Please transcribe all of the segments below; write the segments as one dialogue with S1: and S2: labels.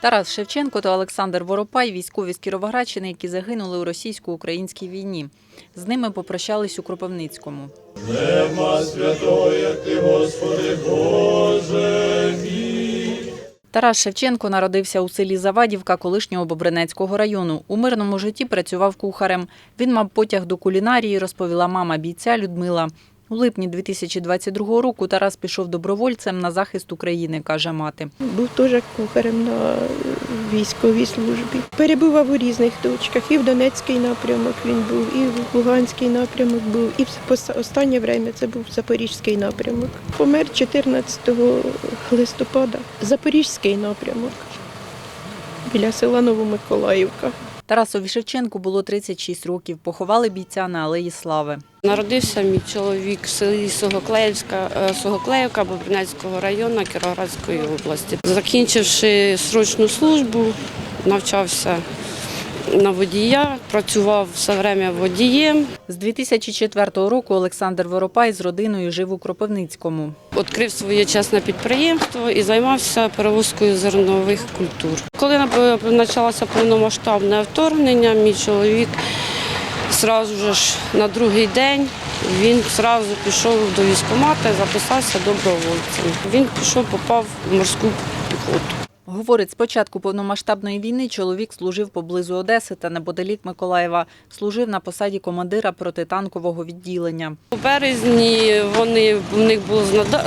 S1: Тарас Шевченко та Олександр Воропай військові з Кіровоградщини, які загинули у російсько-українській війні. З ними попрощались у Кропивницькому.
S2: Нема святого, ти, Господи Боже мій.
S1: Тарас Шевченко народився у селі Завадівка колишнього Бобринецького району. У мирному житті працював кухарем. Він мав потяг до кулінарії, розповіла мама бійця Людмила. У липні 2022 року Тарас пішов добровольцем на захист України, каже мати.
S3: Був теж кухарем на військовій службі. Перебував у різних точках. І в Донецький напрямок він був, і в Луганський напрямок був, і в останнє время це був Запорізький напрямок. Помер 14 листопада. Запорізький напрямок біля села Новомиколаївка.
S1: Тарасові Шевченку було 36 років. Поховали бійця на Алеї Слави.
S4: Народився мій чоловік в селі Согоклеївська, е, Бобринецького району Кіровоградської області. Закінчивши срочну службу, навчався на водія, працював все время водієм.
S1: З 2004 року Олександр Воропай з родиною жив у Кропивницькому.
S4: Відкрив своє чесне підприємство і займався перевозкою зернових культур. Коли почалося повномасштабне вторгнення, мій чоловік зразу ж на другий день він зразу пішов до військкомата і записався добровольцем. Він пішов, попав в морську піхоту.
S1: Говорить, з початку повномасштабної війни чоловік служив поблизу Одеси та неподалік Миколаєва. Служив на посаді командира протитанкового відділення.
S4: У березні вони в них було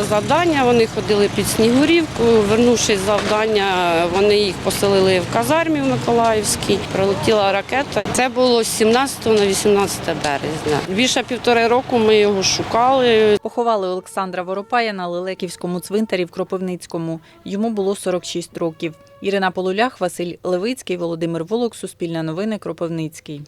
S4: завдання, вони ходили під Снігурівку. Вернувшись з завдання, вони їх поселили в казармі в Миколаївській. Прилетіла ракета. Це було з 17 на 18 березня. Більше півтори року ми його шукали.
S1: Поховали Олександра Воропая на Лелеківському цвинтарі в Кропивницькому. Йому було 46 років. Ірина Полулях, Василь Левицький, Володимир Волок, Суспільне новини, Кропивницький.